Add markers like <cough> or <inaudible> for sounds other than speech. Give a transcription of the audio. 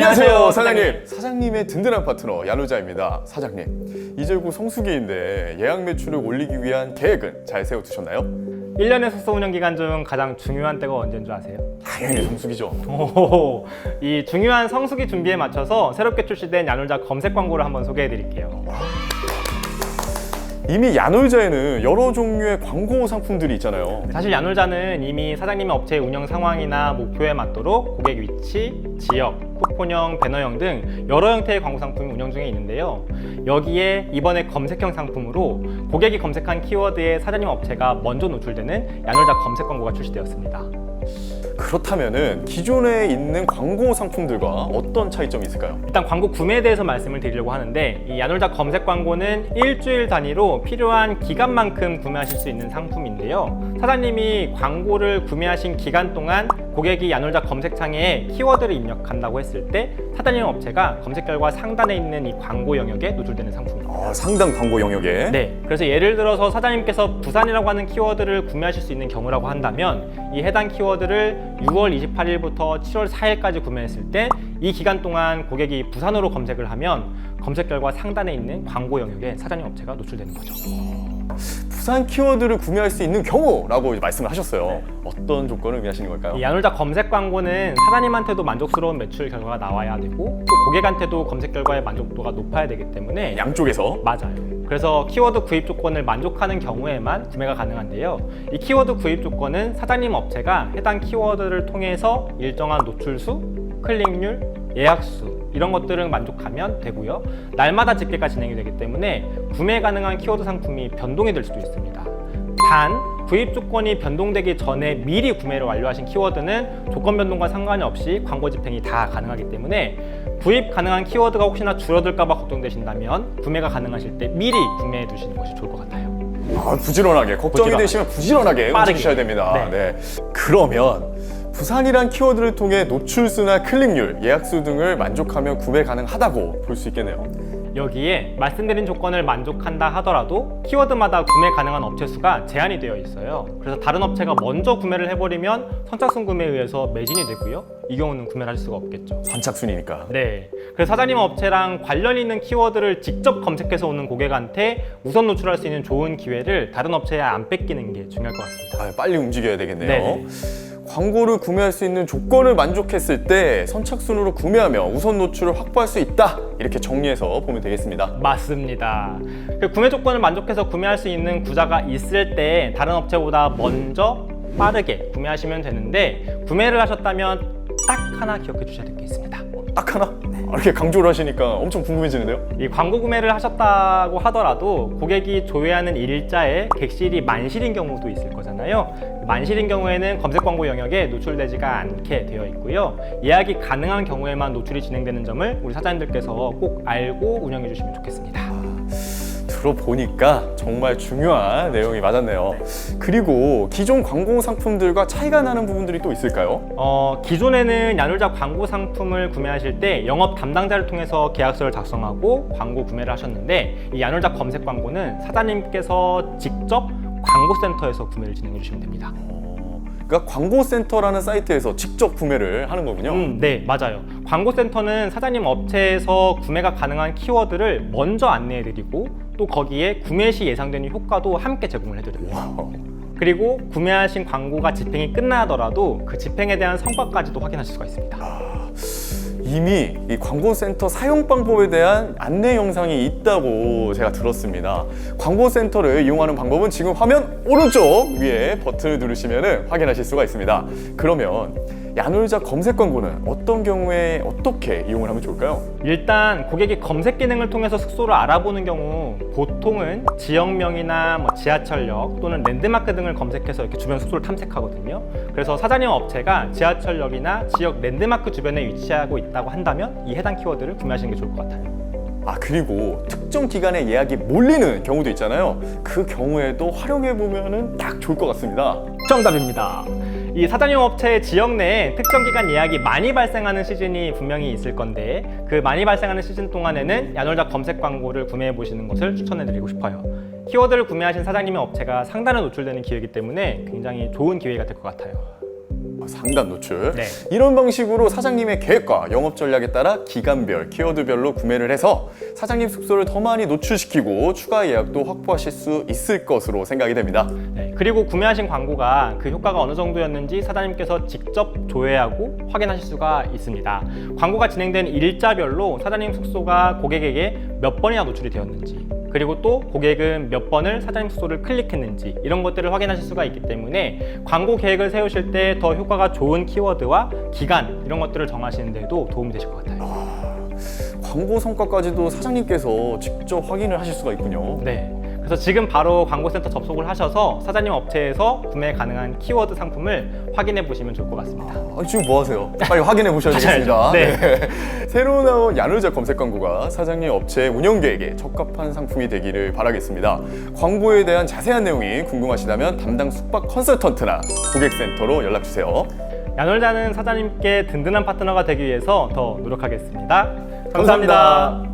안녕하세요, 사장님. 사장님의 든든한 파트너 야누자입니다. 사장님, 이제 곧 성수기인데 예약 매출을 올리기 위한 계획은 잘 세워두셨나요? 1년의 숙소 운영 기간 중 가장 중요한 때가 언제인 줄 아세요? 당연히 성수기죠. 오, 이 중요한 성수기 준비에 맞춰서 새롭게 출시된 야놀자 검색 광고를 한번 소개해 드릴게요. 이미 야놀자에는 여러 종류의 광고 상품들이 있잖아요. 사실 야놀자는 이미 사장님의 업체의 운영 상황이나 목표에 맞도록 고객 위치, 지역, 쿠폰형, 배너형 등 여러 형태의 광고 상품이 운영 중에 있는데요. 여기에 이번에 검색형 상품으로 고객이 검색한 키워드에 사장님 업체가 먼저 노출되는 야놀자 검색 광고가 출시되었습니다. 그렇다면은 기존에 있는 광고 상품들과 어떤 차이점이 있을까요? 일단 광고 구매에 대해서 말씀을 드리려고 하는데 이 야놀자 검색 광고는 일주일 단위로 필요한 기간만큼 구매하실 수 있는 상품인데요. 사장님이 광고를 구매하신 기간 동안 고객이 야놀자 검색창에 키워드를 입력한다고 했을 때 사장님 업체가 검색 결과 상단에 있는 이 광고 영역에 노출되는 상품입니다. 아, 상당 광고 영역에 네, 그래서 예를 들어서 사장님께서 부산이라고 하는 키워드를 구매하실 수 있는 경우라고 한다면 이 해당 키워드를 6월 28일부터 7월 4일까지 구매했을 때 이 기간 동안 고객이 부산으로 검색을 하면 검색 결과 상단에 있는 광고 영역에 사장님 업체가 노출되는 거죠. 부산 키워드를 구매할 수 있는 경우라고 말씀을 하셨어요. 어떤 조건을 의미하시는 걸까요? 이 야놀자 검색 광고는 사장님한테도 만족스러운 매출 결과가 나와야 되고 또 고객한테도 검색 결과의 만족도가 높아야 되기 때문에 양쪽에서 맞아요. 그래서 키워드 구입 조건을 만족하는 경우에만 구매가 가능한데요. 이 키워드 구입 조건은 사장님 업체가 해당 키워드를 통해서 일정한 노출수, 클릭률, 예약수 이런 것들을 만족하면 되고요. 날마다 집계가 진행이 되기 때문에 구매 가능한 키워드 상품이 변동이 될 수도 있습니다. 단 구입 조건이 변동되기 전에 미리 구매를 완료하신 키워드는 조건 변동과 상관이 없이 광고 집행이 다 가능하기 때문에 구입 가능한 키워드가 혹시나 줄어들까봐 걱정되신다면 구매가 가능하실 때 미리 구매해 두시는 것이 좋을 것 같아요. 아, 부지런하게 걱정이 부지런하게. 되시면 부지런하게 빠르게. 움직이셔야 됩니다. 네. 네. 그러면 부산이란 키워드를 통해 노출수나 클릭률, 예약수 등을 만족하면 구매 가능하다고 볼 수 있겠네요. 여기에 말씀드린 조건을 만족한다 하더라도 키워드마다 구매 가능한 업체 수가 제한이 되어 있어요. 그래서 다른 업체가 먼저 구매를 해버리면 선착순 구매에 의해서 매진이 되고요. 이 경우는 구매를 할 수가 없겠죠. 선착순이니까. 네. 그래서 사장님 업체랑 관련 있는 키워드를 직접 검색해서 오는 고객한테 우선 노출할 수 있는 좋은 기회를 다른 업체에 안 뺏기는 게 중요할 것 같습니다. 아, 빨리 움직여야 되겠네요. 네. 광고를 구매할 수 있는 조건을 만족했을 때 선착순으로 구매하면 우선 노출을 확보할 수 있다. 이렇게 정리해서 보면 되겠습니다. 맞습니다. 그 구매 조건을 만족해서 구매할 수 있는 구자가 있을 때 다른 업체보다 먼저 빠르게 구매하시면 되는데 구매를 하셨다면 딱 하나 기억해 주셔야 될 게 있습니다. 딱 하나? 아, 이렇게 강조를 하시니까 엄청 궁금해지는데요? 이 광고 구매를 하셨다고 하더라도 고객이 조회하는 일자에 객실이 만실인 경우도 있을 거잖아요. 만실인 경우에는 검색 광고 영역에 노출되지가 않게 되어 있고요. 예약이 가능한 경우에만 노출이 진행되는 점을 우리 사장님들께서 꼭 알고 운영해 주시면 좋겠습니다. 들어보니까 정말 중요한 내용이 맞았네요. 그리고 기존 광고 상품들과 차이가 나는 부분들이 또 있을까요? 어, 기존에는 야놀자 광고 상품을 구매하실 때 영업 담당자를 통해서 계약서를 작성하고 광고 구매를 하셨는데 이 야놀자 검색 광고는 사장님께서 직접 광고센터에서 구매를 진행해 주시면 됩니다. 어, 그러니까 광고센터라는 사이트에서 직접 구매를 하는 거군요. 음, 네, 맞아요. 광고센터는 사장님 업체에서 구매가 가능한 키워드를 먼저 안내해 드리고 또 거기에 구매 시 예상되는 효과도 함께 제공을 해 드립니다. 어, 그리고 구매하신 광고가 집행이 끝나더라도 그 집행에 대한 성과까지도 확인하실 수가 있습니다. 이미 이 광고센터 사용 방법에 대한 안내 영상이 있다고 제가 들었습니다. 광고센터를 이용하는 방법은 지금 화면 오른쪽 위에 버튼을 누르시면 확인하실 수가 있습니다. 그러면 야놀자 검색 광고는 어떤 경우에 어떻게 이용을 하면 좋을까요? 일단 고객이 검색 기능을 통해서 숙소를 알아보는 경우 보통은 지역명이나 뭐 지하철역 또는 랜드마크 등을 검색해서 이렇게 주변 숙소를 탐색하거든요. 그래서 사장님 업체가 지하철역이나 지역 랜드마크 주변에 위치하고 있다고 한다면 이 해당 키워드를 구매하시는 게 좋을 것 같아요. 아 그리고 특정 기간에 예약이 몰리는 경우도 있잖아요. 그 경우에도 활용해 보면은 딱 좋을 것 같습니다. 정답입니다. 이 사장님 업체의 지역 내에 특정 기간 예약이 많이 발생하는 시즌이 분명히 있을 건데 그 많이 발생하는 시즌 동안에는 야놀자 검색 광고를 구매해 보시는 것을 추천해 드리고 싶어요. 키워드를 구매하신 사장님의 업체가 상단에 노출되는 기회이기 때문에 굉장히 좋은 기회가 될 것 같아요. 아, 상단 노출. 네. 이런 방식으로 사장님의 계획과 영업 전략에 따라 기간별, 키워드별로 구매를 해서 사장님 숙소를 더 많이 노출시키고 추가 예약도 확보하실 수 있을 것으로 생각이 됩니다. 네, 그리고 구매하신 광고가 그 효과가 어느 정도였는지 사장님께서 직접 조회하고 확인하실 수가 있습니다. 광고가 진행된 일자별로 사장님 숙소가 고객에게 몇 번이나 노출이 되었는지 그리고 또 고객은 몇 번을 사장님 숙소를 클릭했는지 이런 것들을 확인하실 수가 있기 때문에 광고 계획을 세우실 때 더 효과가 좋은 키워드와 기간 이런 것들을 정하시는 데도 도움이 되실 것 같아요. 광고 성과까지도 사장님께서 직접 확인을 하실 수가 있군요. 네. 그래서 지금 바로 광고센터 접속을 하셔서 사장님 업체에서 구매 가능한 키워드 상품을 확인해 보시면 좋을 것 같습니다. 아, 지금 뭐 하세요? 빨리 확인해 보셔야 되겠습니다. <laughs> 네. <laughs> 새로 나온 야누자 검색 광고가 사장님 업체 운영 계획에 적합한 상품이 되기를 바라겠습니다. 광고에 대한 자세한 내용이 궁금하시다면 담당 숙박 컨설턴트나 고객센터로 연락 주세요. 야놀자는 사장님께 든든한 파트너가 되기 위해서 더 노력하겠습니다. 감사합니다. 감사합니다.